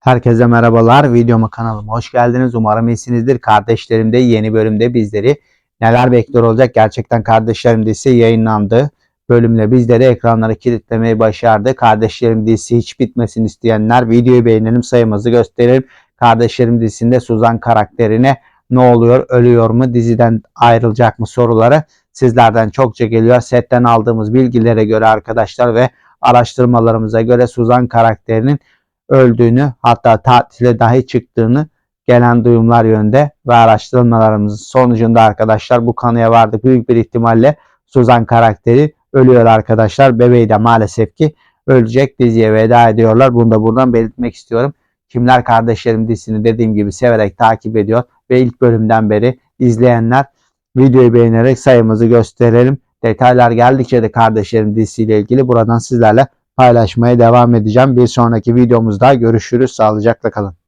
Herkese merhabalar. Videoma kanalıma hoş geldiniz. Umarım iyisinizdir. Kardeşlerim de yeni bölümde bizleri neler bekliyor olacak. Gerçekten Kardeşlerim dizisi yayınlandı. Bölümle bizleri ekranları kilitlemeyi başardı. Kardeşlerim dizisi hiç bitmesini isteyenler videoyu beğenelim sayımızı gösterelim. Kardeşlerim dizisinde Suzan karakterine ne oluyor, ölüyor mu, diziden ayrılacak mı soruları sizlerden çokça geliyor. Setten aldığımız bilgilere göre arkadaşlar ve araştırmalarımıza göre Suzan karakterinin öldüğünü hatta tatile dahi çıktığını gelen duyumlar yönde ve araştırmalarımızın sonucunda arkadaşlar bu kanıya vardık. Büyük bir ihtimalle Suzan karakteri ölüyor arkadaşlar. Bebeği de maalesef ki ölecek diziye veda ediyorlar. Bunu da buradan belirtmek istiyorum. Kimler Kardeşlerim dizisini dediğim gibi severek takip ediyor ve ilk bölümden beri izleyenler videoyu beğenerek sayımızı gösterelim. Detaylar geldikçe de Kardeşlerim dizisiyle ilgili buradan sizlerle paylaşmaya devam edeceğim. Bir sonraki videomuzda görüşürüz. Sağlıcakla kalın.